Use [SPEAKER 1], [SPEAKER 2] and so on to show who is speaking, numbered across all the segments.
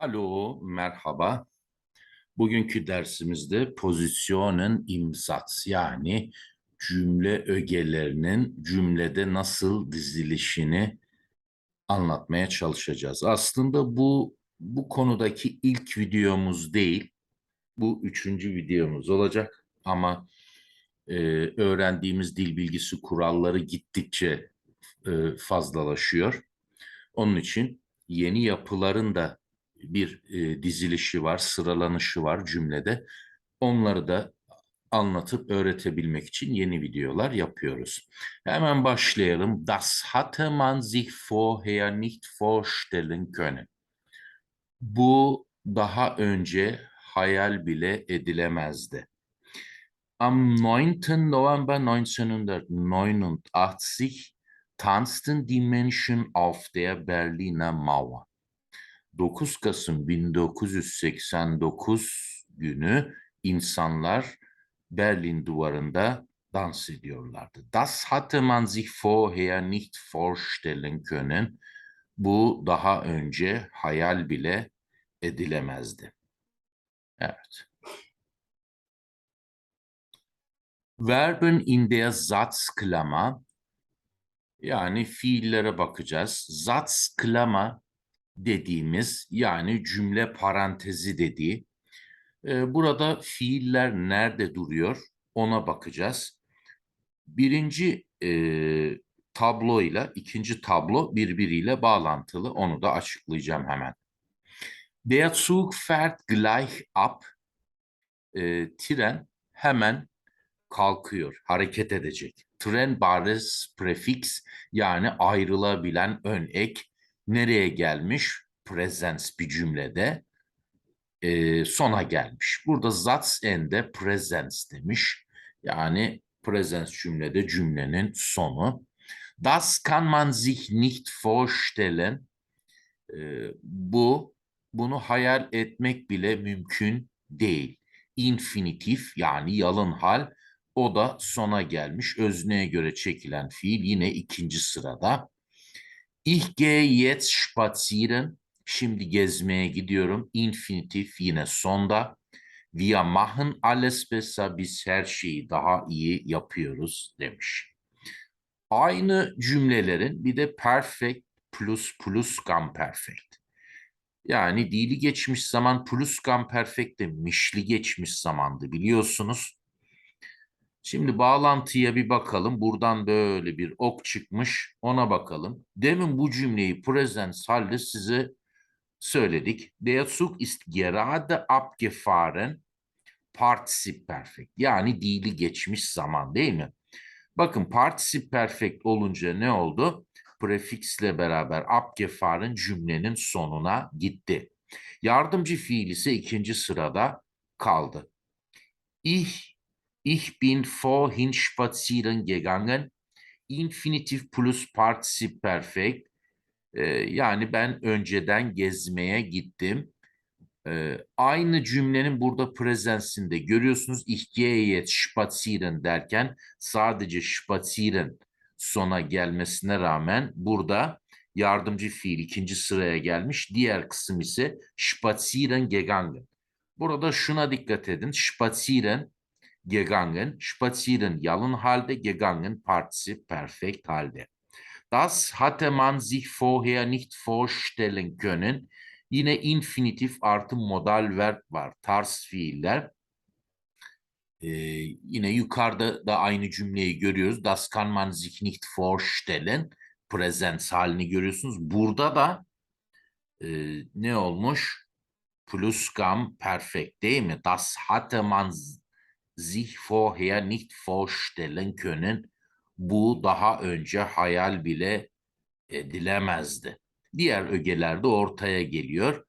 [SPEAKER 1] Alo, merhaba. Bugünkü dersimizde pozisyonun imsats yani cümle ögelerinin cümlede nasıl dizilişini anlatmaya çalışacağız. Aslında bu bu konudaki ilk videomuz değil, bu üçüncü videomuz olacak ama e, öğrendiğimiz dil bilgisi kuralları gittikçe e, fazlalaşıyor. Onun için yeni yapıların da bir e, dizilişi var, sıralanışı var cümlede. Onları da anlatıp öğretebilmek için yeni videolar yapıyoruz. Hemen başlayalım. Das hatte man sich vorher nicht vorstellen können. Bu daha önce hayal bile edilemezdi. Am 9. November 1989 tanzten die Menschen auf der Berliner Mauer. 9 Kasım 1989 günü insanlar Berlin duvarında dans ediyorlardı. Das hatte man sich vorher nicht vorstellen können. Bu daha önce hayal bile edilemezdi. Evet. Verben in der Satzklammer yani fiillere bakacağız. Satzklammer dediğimiz yani cümle parantezi dediği. E, burada fiiller nerede duruyor ona bakacağız. Birinci e, tablo ile ikinci tablo birbiriyle bağlantılı. Onu da açıklayacağım hemen. Der Zug fährt gleich ab. E, tren hemen kalkıyor, hareket edecek. Tren baris prefix yani ayrılabilen ön ek nereye gelmiş? Presens bir cümlede e, sona gelmiş. Burada Satz ende presens demiş. Yani presens cümlede cümlenin sonu. Das kann man sich nicht vorstellen. E, bu, bunu hayal etmek bile mümkün değil. Infinitif yani yalın hal o da sona gelmiş. Özneye göre çekilen fiil yine ikinci sırada. Ich gehe jetzt spazieren. Şimdi gezmeye gidiyorum. Infinitif yine sonda. Wir machen alles besser. Biz her şeyi daha iyi yapıyoruz demiş. Aynı cümlelerin bir de perfect plus plus perfect. Yani dili geçmiş zaman plus perfect de mişli geçmiş zamandı biliyorsunuz. Şimdi bağlantıya bir bakalım. Buradan böyle bir ok çıkmış. Ona bakalım. Demin bu cümleyi present halde size söyledik. Der Zug ist gerade abgefahren. Partizip perfect. Yani dili geçmiş zaman değil mi? Bakın partizip perfect olunca ne oldu? Prefixle beraber abgefahren cümlenin sonuna gitti. Yardımcı fiil ise ikinci sırada kaldı. Ich Ich bin vorhin spazieren gegangen. Infinitif plus Partizip Perfekt. Ee, yani ben önceden gezmeye gittim. Ee, aynı cümlenin burada prezensinde görüyorsunuz. Ich gehe spazieren derken sadece spazieren sona gelmesine rağmen burada yardımcı fiil ikinci sıraya gelmiş. Diğer kısım ise spazieren gegangen. Burada şuna dikkat edin. Spazieren gegangen, spazieren yalın halde, gegangen partisi perfekt halde. Das hatte man sich vorher nicht vorstellen können. Yine infinitif artı modal verb var. Tarz fiiller. Ee, yine yukarıda da aynı cümleyi görüyoruz. Das kann man sich nicht vorstellen. Presens halini görüyorsunuz. Burada da e, ne olmuş? Plusgam perfect değil mi? Das hatte man sich vorher nicht vorstellen können. Bu daha önce hayal bile edilemezdi. Diğer ögeler de ortaya geliyor.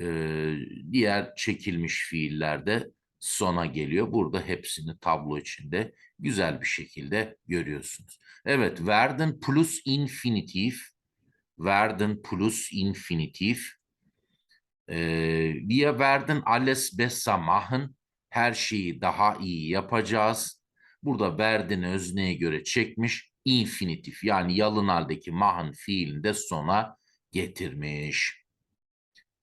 [SPEAKER 1] Ee, diğer çekilmiş fiiller de sona geliyor. Burada hepsini tablo içinde güzel bir şekilde görüyorsunuz. Evet, werden plus infinitif, werden plus infinitif. Ee, wir werden alles besser machen her şeyi daha iyi yapacağız. Burada verdin özneye göre çekmiş infinitif yani yalın haldeki mahın fiilini de sona getirmiş.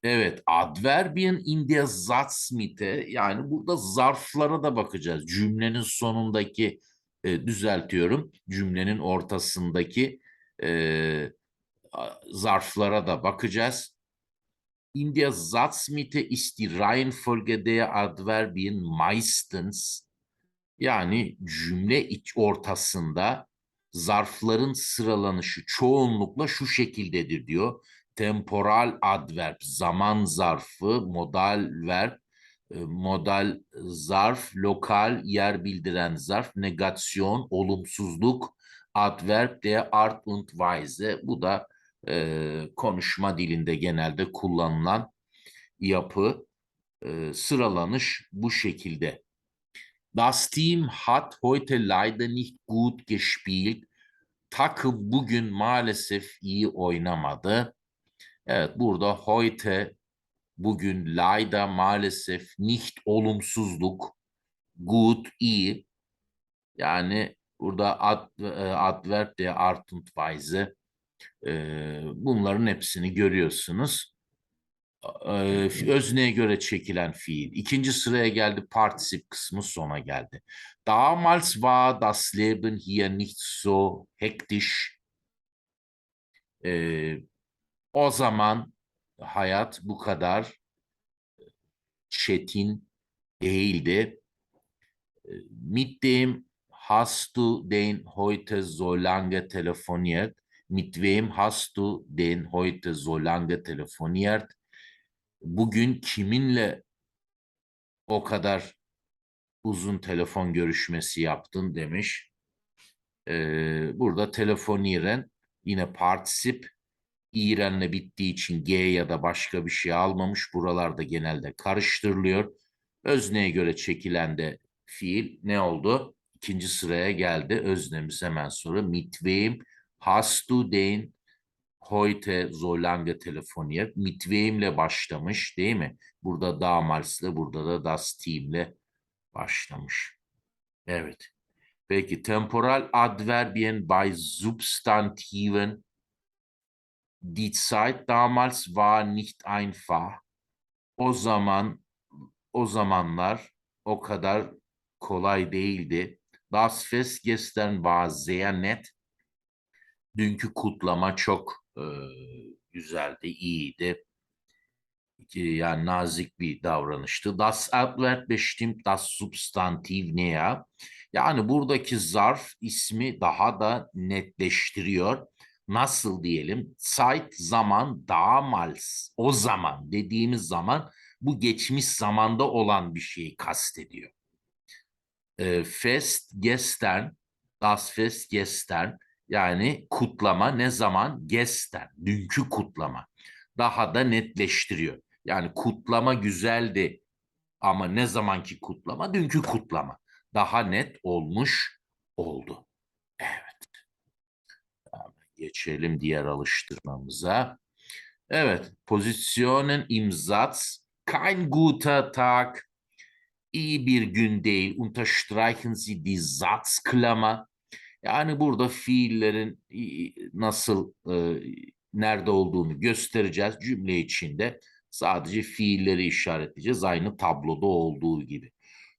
[SPEAKER 1] Evet, Adverbien in der Satzmitte yani burada zarflara da bakacağız. Cümlenin sonundaki e, düzeltiyorum. Cümlenin ortasındaki e, zarflara da bakacağız. In der Satzmitte ist die Reihenfolge der Adverbien meistens yani cümle iç ortasında zarfların sıralanışı çoğunlukla şu şekildedir diyor. Temporal adverb, zaman zarfı, modal verb, e, modal zarf, lokal yer bildiren zarf, negasyon, olumsuzluk, adverb der Art und Weise. Bu da e, konuşma dilinde genelde kullanılan yapı, e, sıralanış bu şekilde. Das Team hat heute leider nicht gut gespielt. Takım bugün maalesef iyi oynamadı. Evet burada heute bugün leider maalesef nicht olumsuzluk gut iyi. Yani burada ad, adverb de Art und Weise e, bunların hepsini görüyorsunuz. Özneye göre çekilen fiil. İkinci sıraya geldi partisip kısmı sona geldi. Damals war das Leben hier nicht so hektisch. O zaman hayat bu kadar çetin değildi. Mit dem hast du den heute so lange telefoniert? Mit wem hast du den heute so lange telefoniert? Bugün kiminle o kadar uzun telefon görüşmesi yaptın demiş. Ee, burada telefonieren yine partisip İrenle bittiği için G ya da başka bir şey almamış. Buralarda genelde karıştırılıyor. Özneye göre çekilen de fiil ne oldu? İkinci sıraya geldi. Öznemiz hemen sonra mit wem hast du den heute so lange telefoniert? Mit wem'le başlamış değil mi? Burada damars'la burada da das Team'le başlamış. Evet. Peki temporal adverbien bei Substantiven Die Zeit damals war nicht einfach. O zaman, o zamanlar o kadar kolay değildi. Das Fest gestern war sehr nett. Dünkü kutlama çok e, güzeldi, iyiydi. Yani nazik bir davranıştı. Das Adverb bestimmt das Substantiv näher. Yani buradaki zarf ismi daha da netleştiriyor nasıl diyelim Zeit zaman damals o zaman dediğimiz zaman bu geçmiş zamanda olan bir şeyi kastediyor. E, Fest gestern das Fest gestern yani kutlama ne zaman gestern dünkü kutlama daha da netleştiriyor. Yani kutlama güzeldi ama ne zamanki kutlama dünkü kutlama daha net olmuş oldu. Evet. Geçelim diğer alıştırmamıza. Evet, Positionen im. Kein guter Tag. İyi bir gün değil. Unterstreichen Sie die Satzklammer. Yani burada fiillerin nasıl e, nerede olduğunu göstereceğiz cümle içinde. Sadece fiilleri işaretleyeceğiz aynı tabloda olduğu gibi.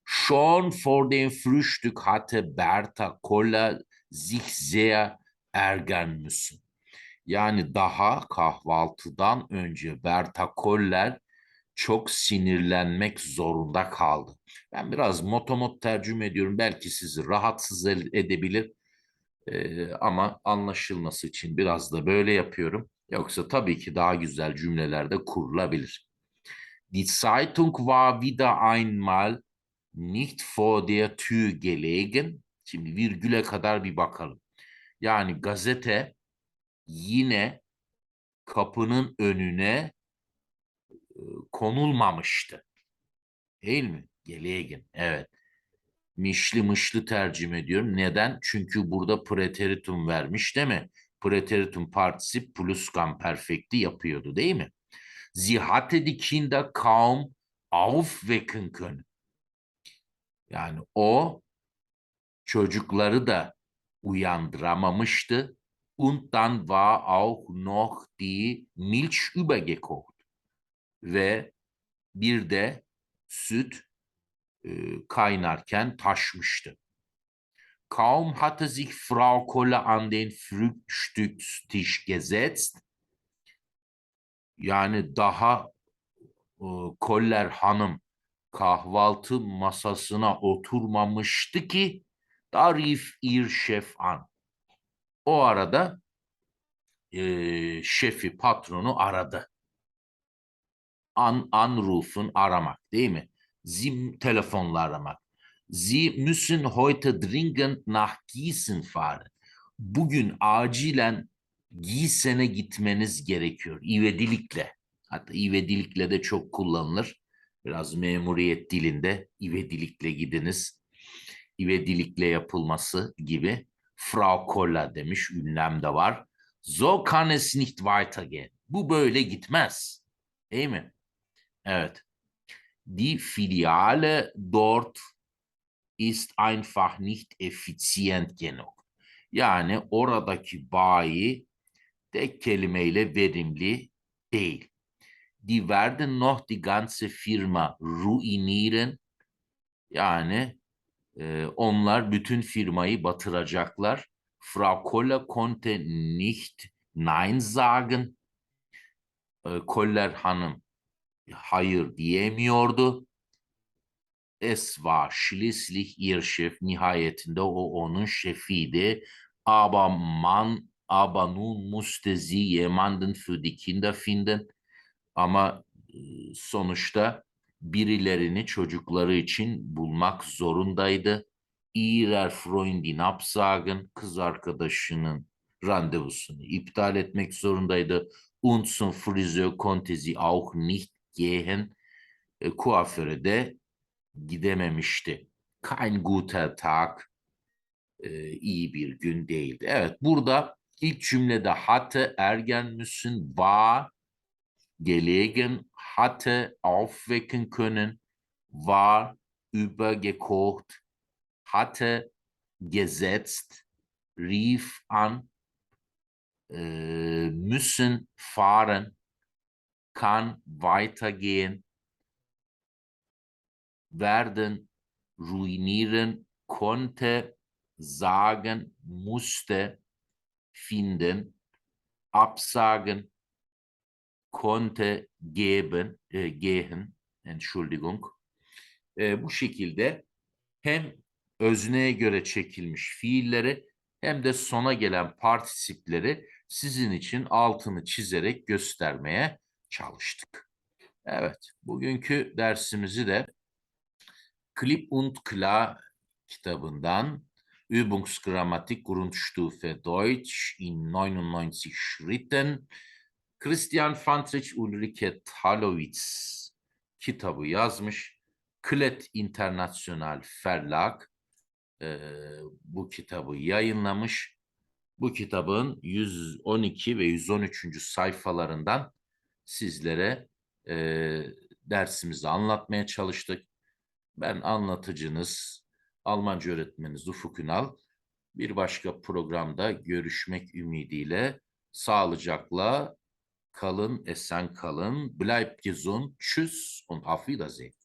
[SPEAKER 1] Schon vor dem Frühstück hatte Berta Koller sich sehr ergen müsün? Yani daha kahvaltıdan önce Berta Koller çok sinirlenmek zorunda kaldı. Ben biraz motomot tercüme ediyorum. Belki sizi rahatsız edebilir. Ee, ama anlaşılması için biraz da böyle yapıyorum. Yoksa tabii ki daha güzel cümlelerde kurulabilir. Die Zeitung war wieder einmal nicht vor der Tür gelegen. Şimdi virgüle kadar bir bakalım. Yani gazete yine kapının önüne e, konulmamıştı. Değil mi? Gelegen. Evet. Mişli mışlı tercüme ediyorum. Neden? Çünkü burada preteritum vermiş değil mi? Preteritum partisip plusquamperfekti yapıyordu değil mi? Sie hatte die Kinder kaum aufwecken können. Yani o çocukları da uyandıramamıştı. Und dann war auch noch die Milch übergekocht. ve bir de süt kaynarken taşmıştı. Kaum hatte sich Frau Kolle an den Frühstückstisch gesetzt. Yani daha e, Koller Hanım kahvaltı masasına oturmamıştı ki da rief ihr Chef an. O arada e, şefi, patronu aradı. An, anrufen aramak değil mi? Sie telefonla aramak. Sie müssen heute dringend nach Gießen fahren. Bugün acilen Gießen'e gitmeniz gerekiyor. İvedilikle. Hatta ivedilikle de çok kullanılır. Biraz memuriyet dilinde ivedilikle gidiniz. İvedilikle yapılması gibi. Frau Koller demiş, ünlem de var. So kann es nicht weitergehen. Bu böyle gitmez. Değil mi? Evet. Die Filiale dort ist einfach nicht effizient genug. Yani oradaki bayi tek kelimeyle verimli değil. Die werden noch die ganze Firma ruinieren. Yani e, onlar bütün firmayı batıracaklar. Frau Koller konnte nicht Nein sagen. E, Koller Hanım hayır diyemiyordu. Es war schließlich ihr Chef. Nihayetinde o onun şefiydi. Aber man, aber nun musste sie jemanden für die Kinder finden. Ama e, sonuçta birilerini çocukları için bulmak zorundaydı. Ihrer Freundin absagen, kız arkadaşının randevusunu iptal etmek zorundaydı. Und zum Friseur konnte sie auch nicht gehen. E, kuaföre de gidememişti. Kein guter Tag, e, iyi bir gün değildi. Evet, burada ilk cümlede hatte ergen müssen war gelegen, hatte aufwecken können, war übergekocht, hatte gesetzt, rief an, e, müssen fahren, kann weitergehen, werden ruinieren, konnte sagen, musste finden, absagen, konnte geben, e, gehen, Entschuldigung. E, bu şekilde hem özneye göre çekilmiş fiilleri hem de sona gelen partisipleri sizin için altını çizerek göstermeye çalıştık. Evet, bugünkü dersimizi de Klipp und Klar kitabından Übungsgrammatik Grundstufe Deutsch in 99 Schritten Christian Fantrich Ulrike Talowitz kitabı yazmış. Klet International Verlag e, bu kitabı yayınlamış. Bu kitabın 112 ve 113. sayfalarından sizlere e, dersimizi anlatmaya çalıştık. Ben anlatıcınız, Almanca öğretmeniniz Ufuk Ünal. Bir başka programda görüşmek ümidiyle sağlıcakla kalın, esen kalın. Bleibt gesund. Tschüss und auf Wiedersehen.